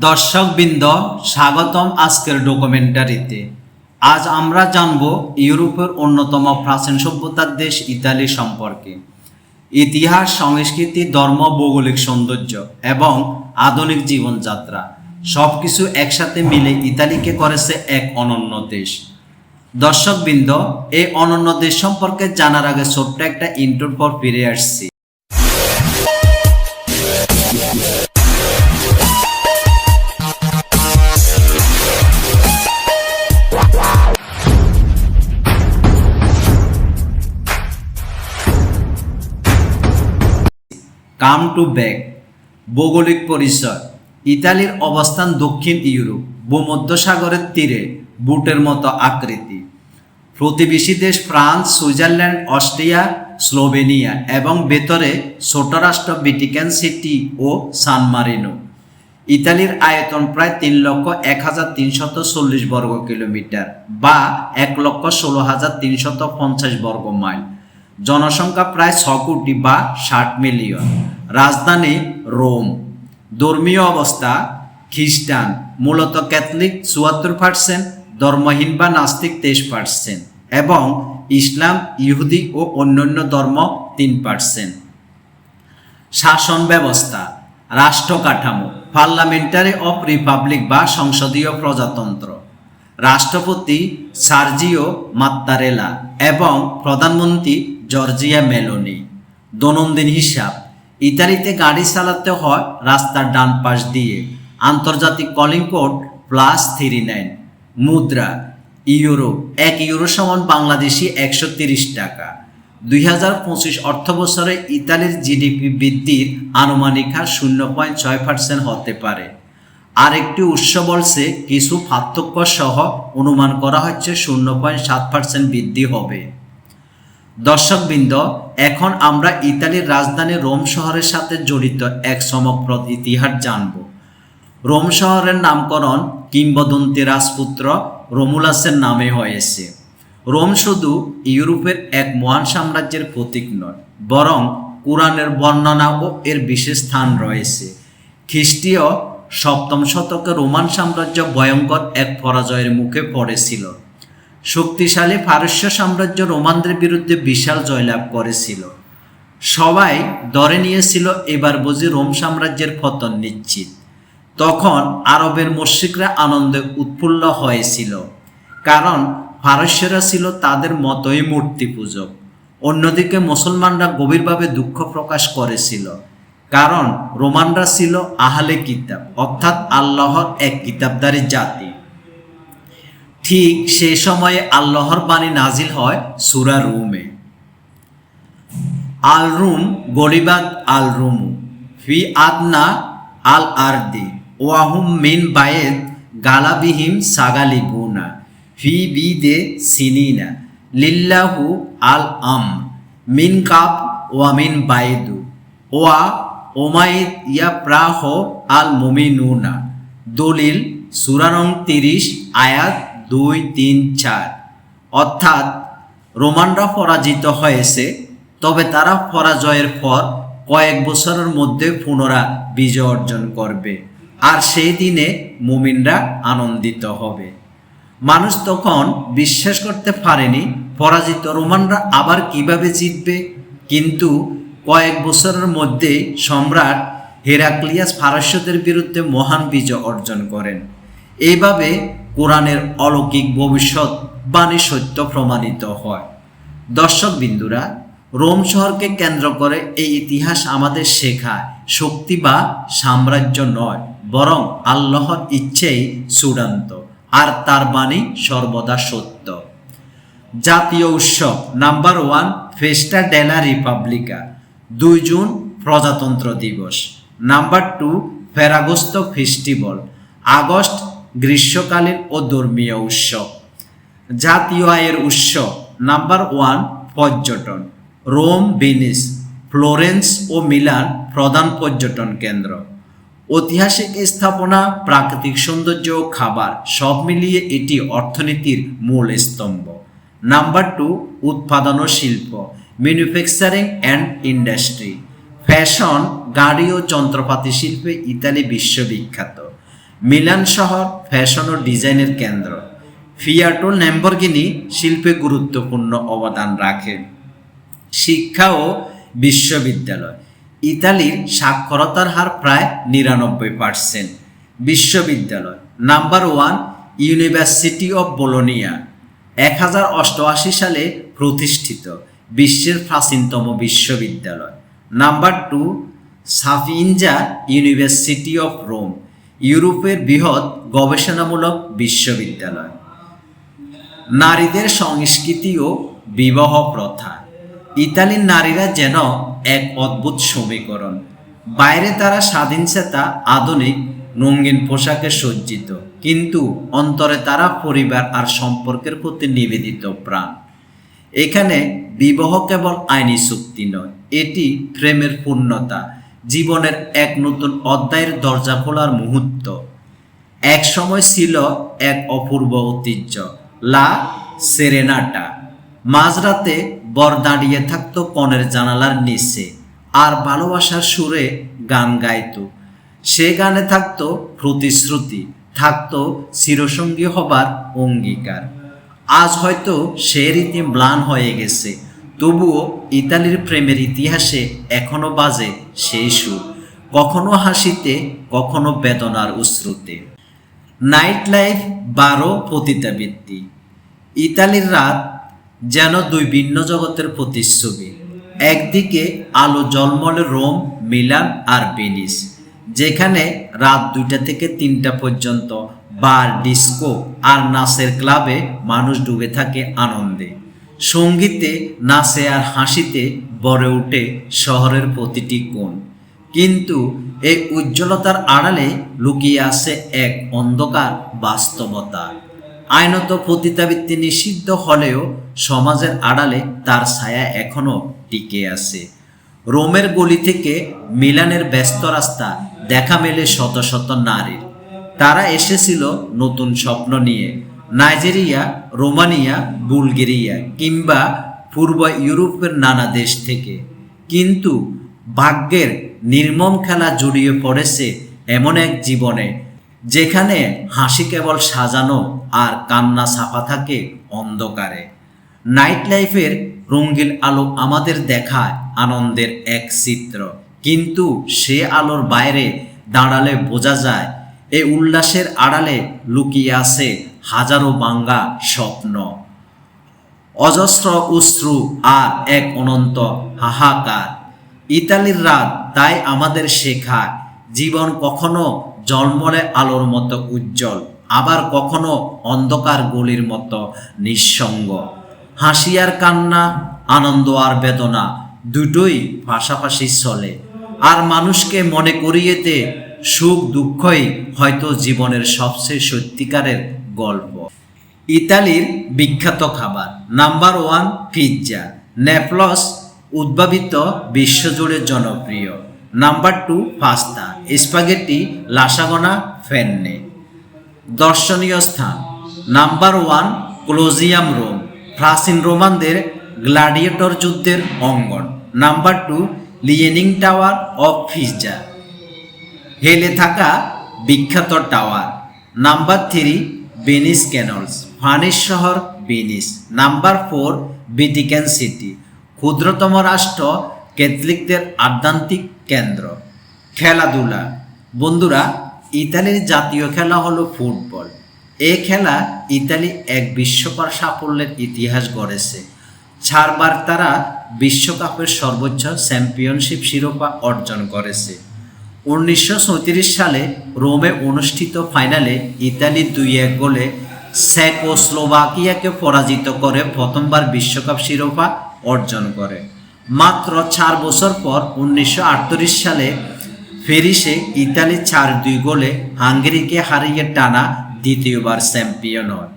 দর্শকবৃন্দ, স্বাগতম আজকের ডকুমেন্টারিতে। আজ আমরা জানব ইউরোপের অন্যতম প্রাচীন সভ্যতার দেশ ইতালি সম্পর্কে। ইতিহাস, সংস্কৃতি, ধর্ম, ভৌগোলিক সৌন্দর্য এবং আধুনিক জীবনযাত্রা সব কিছু একসাথে মিলে ইতালিকে করেছে এক অনন্য দেশ। দর্শকবৃন্দ, এই অনন্য দেশ সম্পর্কে জানার আগে ছোট্ট একটা ইন্টোর পর ফিরে আসছি। কাম টু ব্যাক ভৌগোলিক পরিচয়, ইতালির অবস্থান দক্ষিণ ইউরোপ, ভূমধ্যসাগরের তীরে, বুটের মতো আকৃতি। প্রতিবেশী দেশ ফ্রান্স, সুইজারল্যান্ড, অস্ট্রিয়া, স্লোভেনিয়া এবং ভেতরে ছোট রাষ্ট্র ভ্যাটিকান সিটি ও সান মারিনো। ইতালির আয়তন প্রায় তিন লক্ষ এক হাজার তিনশত চল্লিশ বর্গ কিলোমিটার বা এক লক্ষ ষোলো হাজার তিনশত পঞ্চাশ বর্গ মাইল। জনসংখ্যা প্রায় ছ কোটি বা ষাট মিলিয়ন। রাজধানী রোম। ধর্মীয় অবস্থা খ্রিস্টান। মূলত ক্যাথলিক চুয়াত্তর পার্সেন্ট, ধর্মহীন বা নাস্তিক তেইশ পার্সেন্ট এবং ইসলাম, ইহুদি ও অন্যান্য ধর্ম তিন পার্সেন্ট। শাসন ব্যবস্থা, রাষ্ট্র কাঠামো, পার্লামেন্টারি অফ রিপাবলিক বা সংসদীয় প্রজাতন্ত্র। রাষ্ট্রপতি সার্জিও মাত্তারেলা এবং প্রধানমন্ত্রী জর্জিয়া মেলোনি। দৈনন্দিন হিসাব, ইতালিতে গাড়ি চালাতে হয় রাস্তার ডান পাশ দিয়ে। আন্তর্জাতিক calling code plus three nine. মুদ্রা, ইউরো, এক ইউরো সমান বাংলাদেশি একশো তিরিশ টাকা। দুই হাজার পঁচিশ অর্থ বছরে ইতালির জিডিপি বৃদ্ধির আনুমানিক হার শূন্য পয়েন্ট ছয় পার্সেন্ট হতে পারে। আরেকটি উৎস বলছে কিছু পার্থক্য সহ অনুমান করা হচ্ছে শূন্য পয়েন্ট সাত পার্সেন্ট বৃদ্ধি হবে। দর্শকবৃন্দ, এখন আমরা ইতালির রাজধানী রোম শহরের সাথে জড়িত এক চমকপ্রদ ইতিহাস জানব। রোম শহরের নামকরণ কিংবদন্তি রাজপুত্র রোমুলাসের নামে হয়েছে। রোম শুধু ইউরোপের এক মহান সাম্রাজ্যের প্রতীক নয়, বরং কোরআনের বর্ণনা ও এর বিশেষ স্থান রয়েছে। খ্রিস্টীয় সপ্তম শতকে রোমান সাম্রাজ্য ভয়ঙ্কর এক পরাজয়ের মুখে পড়েছিল। শক্তিশালী পারস্য সাম্রাজ্য রোমানদের বিরুদ্ধে বিশাল জয়লাভ করেছিল। সবাই ধরে নিয়েছিল এবার বুঝি রোম সাম্রাজ্যের পতন নিশ্চিত। তখন আরবের মুশ্রিকরা আনন্দে উৎফুল্ল হয়েছিল। কারণ ফারস্যরা ছিল তাদের মতোই মূর্তি পূজক অন্যদিকে মুসলমানরা গভীরভাবে দুঃখ প্রকাশ করেছিল। কারণ রোমানরা ছিল আহলে কিতাব, অর্থাৎ আল্লাহর এক কিতাবদারি জাতি। ঠিক সে সময়ে আল্লাহর বাণী নাজিল হয় সুরা রুমে। আল রুম গরিবাদ আল রুমু ফি আদনা আল আরদি ওয়াহুম মিন বায়েদ গালাবিহিম সাগালিবুনা। ফি বিদে সিনিনা। লিল্লাহু আল আম মিন কাপ ওয়া মিন বাইদু ওয়া ওমাইদ ইয়া প্রাহ আল মুমিনুনা দলিল সুরানং তিরিশ, আয়াত দুই, তিন, চার। অর্থাৎ রোমানরা পরাজিত হয়েছে, তবে তারা পরাজয়ের পর কয়েক বছরের মধ্যে পুনরা বিজয় অর্জন করবে। আর সেই দিনে মুমিনরা আনন্দিত হবে। মানুষ তখন বিশ্বাস করতে পারেনি, পরাজিত রোমানরা আবার কীভাবে জিতবে। কিন্তু কয়েক বছরের মধ্যে সম্রাট হেরাক্লিয়াস ফারস্যদের বিরুদ্ধে মহান বিজয় অর্জন করেন। এইভাবে কোরআনের অলৌকিক ভবিষ্যৎ বাণী সত্য প্রমাণিত হয়। দর্শক বিন্দুরা, রোম শহরকে কেন্দ্র করে এই ইতিহাস আমাদের শেখায়, শক্তি বা সাম্রাজ্য নয়, বরং আল্লাহর ইচ্ছেই চূড়ান্ত, আর তার বাণী সর্বদা সত্য। জাতীয় উৎসব, নাম্বার ওয়ান, ফেস্টা ডেলা রিপাবলিকা, দুই জুন, প্রজাতন্ত্র দিবস। Number two, Ferragosto festival, August গ্রীষ্মকালীন ও ধর্মীয় উৎসব জাতীয় আয়ের উৎস, নাম্বার ওয়ান পর্যটন। রোম, ভেনিস, ফ্লোরেন্স ও মিলান প্রধান পর্যটন কেন্দ্র। ঐতিহাসিক স্থাপনা, প্রাকৃতিক সৌন্দর্য ও খাবার সব মিলিয়ে এটি অর্থনীতির মূল স্তম্ভ। নাম্বার টু, উৎপাদন ও শিল্প, ম্যানুফ্যাকচারিং অ্যান্ড ইন্ডাস্ট্রি। ফ্যাশন, গাড়ি ও যন্ত্রপাতি শিল্পে ইতালি বিশ্ববিখ্যাত। মিলান শহর ফ্যাশন ও ডিজাইনের কেন্দ্র। ফিয়াটো ল্যাম্বরগিনি শিল্পে গুরুত্বপূর্ণ অবদান রাখে। শিক্ষা ও বিশ্ববিদ্যালয়। ইতালির সাক্ষরতার হার প্রায় নিরানব্বই পার্সেন্ট বিশ্ববিদ্যালয়। Number one, university of Bologna. এক হাজার অষ্টআশি সালে প্রতিষ্ঠিত বিশ্বের প্রাচীনতম বিশ্ববিদ্যালয়। Number two, Sapienza university of Rome. ইউরোপের বৃহৎ গবেষণামূলক বিশ্ববিদ্যালয়। নারীদের সংস্কৃতি ও বিবাহ প্রথা। ইতালির নারীরা যেন এক অদ্ভুত সমীকরণ। বাইরে তারা স্বাধীনচেতা আধুনিক, রঙিন পোশাকে সজ্জিত। কিন্তু অন্তরে তারা পরিবার আর সম্পর্কের প্রতি নিবেদিত প্রাণ। এখানে বিবাহ কেবল আইনি চুক্তি নয়, এটি প্রেমের পূর্ণতা। জীবনের এক নতুন অধ্যায়ের দরজা খোলার মুহূর্ত। এক সময় ছিল এক অপূর্ব ঐতিহ্য, লা সেরেনাটা। মাঝরাতে বর দাঁড়িয়ে থাকত কনের জানালার নিচে আর ভালোবাসার সুরে গান গাইত। সে গানে থাকতো প্রতিশ্রুতি, থাকতো চিরসঙ্গী হবার অঙ্গীকার। আজ হয়তো সে রীতি ম্লান হয়ে গেছে তবুও ইতালির প্রেমের ইতিহাসে এখনও বাজে সেই সুর, কখনো হাসিতে, কখনো বেদনার উশ্রুতে নাইট লাইফ বারো পতিতাবৃত্তি ইতালির রাত যেন দুই ভিন্ন জগতের প্রতিচ্ছবি। একদিকে আলো জলমলে রোম, মিলান আর ভেনিস, যেখানে রাত দুইটা থেকে তিনটা পর্যন্ত বার, ডিস্কো আর নাচের ক্লাবে মানুষ ডুবে থাকে আনন্দে। সঙ্গীতে, নাচে আর হাসিতে বড়ে ওঠে শহরের প্রতিটি কোণ। কিন্তু এই উজ্জ্বলতার আড়ালে লুকিয়ে আছে এক অন্ধকার বাস্তবতা। আইনত পতিতাবৃত্তি নিষিদ্ধ হলেও সমাজের আড়ালে তার ছায়া এখনও টিকে আছে। রোমের গলি থেকে মিলানের ব্যস্ত রাস্তা দেখা মেলে শত শত নারীর। তারা এসেছিল নতুন স্বপ্ন নিয়ে। নাইজেরিয়া, রোমানিয়া, বুলগেরিয়া কিংবা পূর্ব ইউরোপের নানা দেশ থেকে। কিন্তু ভাগ্যের নির্মম খেলা জড়িয়ে পড়েছে এমন এক জীবনে, যেখানে হাসি কেবল সাজানো আর কান্না ছাপা থাকে অন্ধকারে। নাইট লাইফের রঙ্গিন আলো আমাদের দেখায় আনন্দের এক চিত্র। কিন্তু সে আলোর বাইরে দাঁড়ালে বোঝা যায়, এ উল্লাসের আড়ালে লুকিয়ে আছে হাজারো বাঙ্গা স্বপ্ন। অজস্র অশ্রু আর এক অনন্ত হাহাকার। ইতালির রাত তাই আমাদের শেখায়, জীবন কখনো জলমলে আলোর মতো উজ্জ্বল, আবার কখনো অন্ধকার গলির মতো নিঃসঙ্গ। হাসি আর কান্না, আনন্দ আর বেদনা দুটোই পাশাপাশি চলে। আর মানুষকে মনে করিয়েতে সুখ দুঃখই হয়তো জীবনের সবচেয়ে সত্যিকারের গল্প। ইতালির বিখ্যাত খাবার, নাম্বার ওয়ান পিৎজা, নেপলস উদ্ভাবিত বিশ্বজুড়ে জনপ্রিয়। Number two pasta, spaghetti lasagna penne. দর্শনীয় স্থান, নাম্বার ওয়ান ক্লোজিয়াম রোম, প্রাচীন রোমানদের গ্লাডিয়েটর যুদ্ধের অঙ্গন। Number two leaning tower of Pisa হেলে থাকা বিখ্যাত tower. Number three Venice canals ফানিস শহর Venice number four Vatican city ক্ষুদ্রতম রাষ্ট্র, ক্যাথলিকদের আধ্যাত্মিক কেন্দ্র। খেলাধুলা। বন্ধুরা, ইতালির জাতীয় খেলা হলো ফুটবল। এ খেলা ইতালি এক বিশ্বকর সাফল্যের ইতিহাস গড়েছে। চারবার তারা বিশ্বকাপের সর্বোচ্চ চ্যাম্পিয়নশিপ শিরোপা অর্জন করেছে। উনিশশো সালে রোমে অনুষ্ঠিত ফাইনালে ইতালি দুই এক গোলে স্লোভাকিয়াকে পরাজিত করে প্রথমবার বিশ্বকাপ শিরোপা অর্জন করে। মাত্র চার বছর পর উনিশশো সালে ফেরিসে ইতালি চার দুই গোলে হাঙ্গেরিকে হারিয়ে টানা দ্বিতীয়বার চ্যাম্পিয়ন হয়।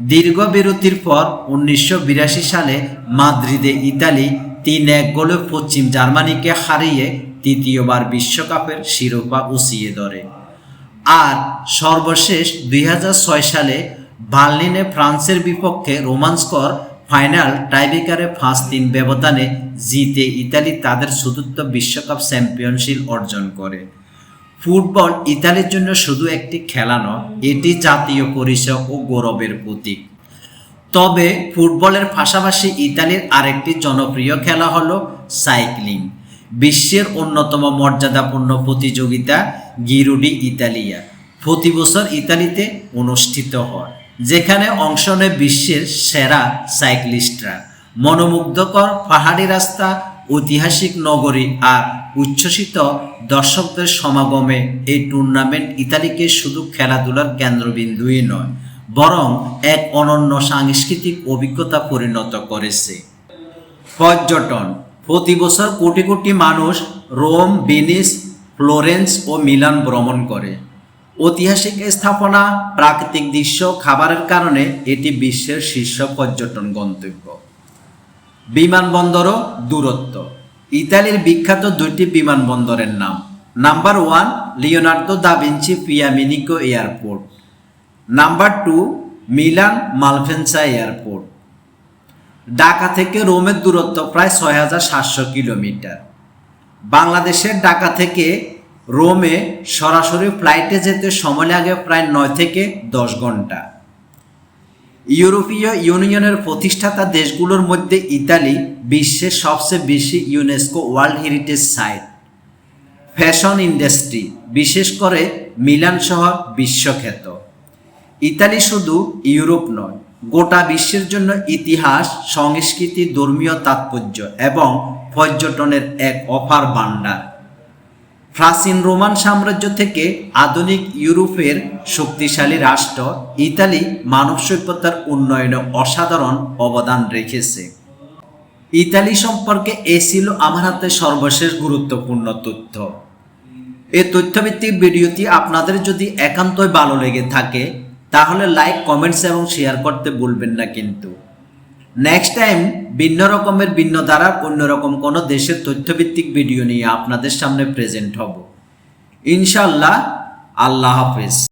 দীর্ঘ বিরতির পর উনিশশো বিরাশি সালে মাদ্রিদে ইতালি তিন এক গোলে পশ্চিম জার্মানিকে হারিয়ে তৃতীয়বার বিশ্বকাপের শিরোপা উঁচিয়ে ধরে। আর সর্বশেষ দুই হাজার ছয় সালে বার্লিনে ফ্রান্সের বিপক্ষে রোমাঞ্চকর ফাইনাল টাইব্রেকারে পাঁচ তিন ব্যবধানে জিতে ইতালি তাদের চতুর্থ বিশ্বকাপ চ্যাম্পিয়নশিপ অর্জন করে। ফুটবল ইতালির জন্য শুধু একটি খেলা নয়, এটি জাতীয় পরিচয় ও গৌরবের প্রতীক। তবে ফুটবলের পাশাপাশি ইতালির আরেকটি জনপ্রিয় খেলা হলো সাইক্লিং। বিশ্বের অন্যতম মর্যাদাপূর্ণ প্রতিযোগিতা গিরুডি ইতালিয়া। প্রতি বছর ইতালিতে অনুষ্ঠিত হয়, যেখানে অংশ নেয় বিশ্বের সেরা সাইক্লিস্টরা। মনোমুগ্ধকর পাহাড়ি রাস্তা, ঐতিহাসিক নগরী আর উচ্ছ্বসিত দর্শকদের সমাগমে এই টুর্নামেন্ট ইতালিকে শুধু খেলাধুলার কেন্দ্রবিন্দুই নয়, বরং এক অনন্য সাংস্কৃতিক অভিজ্ঞতা পরিণত করেছে। পর্যটন প্রতি বছর কোটি কোটি মানুষ রোম, ভেনিস, ফ্লোরেন্স ও মিলান ভ্রমণ করে। ঐতিহাসিক স্থাপনা, প্রাকৃতিক দৃশ্য, খাবারের কারণে এটি বিশ্বের শীর্ষ পর্যটন গন্তব্য। বিমানবন্দরও দূরত্ব। ইতালির বিখ্যাত দুইটি বিমানবন্দরের নাম। Number one, Leonardo da Vinci Fiumicino airport. Number two, Milan Malpensa airport. Dhaka থেকে রোমের দূরত্ব প্রায় ছয় হাজার সাতশো কিলোমিটার। বাংলাদেশের ঢাকা থেকে রোমে সরাসরি ফ্লাইটে যেতে সময় লাগে প্রায় নয় থেকে দশ ঘণ্টা। ইউরোপীয় ইউনিয়নের প্রতিষ্ঠাতা দেশগুলোর মধ্যে ইতালি বিশ্বের সবচেয়ে বেশি UNESCO world heritage site. Fashion industry, বিশেষ করে মিলান শহর বিশ্বখ্যাত। ইতালি শুধু ইউরোপ নয় গোটা বিশ্বের জন্য ইতিহাস, সংস্কৃতি, ধর্মীয় তাৎপর্য এবং পর্যটনের এক অফার ভাণ্ডার। প্রাচীন রোমান সাম্রাজ্য থেকে আধুনিক ইউরোপের শক্তিশালী রাষ্ট্র ইতালি মানব সভ্যতার উন্নয়নে অসাধারণ অবদান রেখেছে। ইতালি সম্পর্কে এ ছিল আমার হাতে সর্বশেষ গুরুত্বপূর্ণ তথ্য। এই তথ্যভিত্তিক ভিডিওটি আপনাদের যদি একান্তই ভালো লেগে থাকে তাহলে লাইক কমেন্টস এবং শেয়ার করতে ভুলবেন না কিন্তু। নেক্সট টাইম ভিন্ন রকমের ভিন্ন ধারা, অন্য রকম কোনো দেশের তথ্যভিত্তিক ভিডিও নিয়ে আপনাদের সামনে প্রেজেন্ট হব। ইনশাল্লাহ আল্লাহ হাফেজ।